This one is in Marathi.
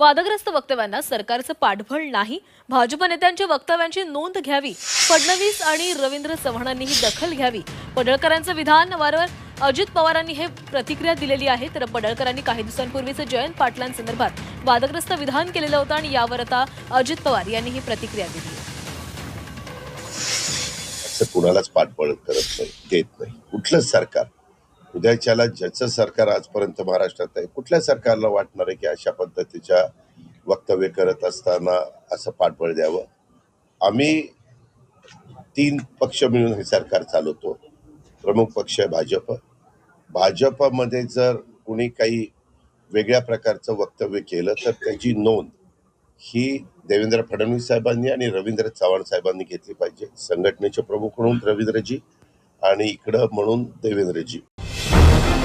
वादग्रस्त वक्तव्यांना सरकारचं पाठबळ नाही. भाजप नेत्यांच्या वक्तव्यांची नोंद घ्यावी. फडणवीस आणि रवींद्र चव्हाणांनीही दखल घ्यावी. पडळकरांचं विधान वारंवार अजित पवारांनी हे प्रतिक्रिया दिलेली आहे. तर पडळकरांनी काही दिवसांपूर्वीच जयंत पाटलांसंदर्भात वादग्रस्त विधान केलेलं होतं आणि यावर आता अजित पवार यांनी ही प्रतिक्रिया दिली कुणालाच पाठबळ करत नाही देत नाही. कुठलंच सरकार. उद्याच्याला ज्याचं सरकार आजपर्यंत महाराष्ट्रात आहे कुठल्या सरकारला वाटणार आहे की अशा पद्धतीच्या वक्तव्य करत असताना असं पाठबळ द्यावं? आम्ही तीन पक्ष मिळून हे सरकार चालवतो. प्रमुख पक्ष आहे भाजप. भाजपमध्ये जर कुणी काही वेगळ्या प्रकारचं वक्तव्य केलं तर त्याची नोंद ही देवेंद्र फडणवीस साहेबांनी आणि रवींद्र चव्हाण साहेबांनी घेतली पाहिजे. संघटनेचे प्रमुख म्हणून रवींद्रजी आणि इकडं म्हणून देवेंद्रजी.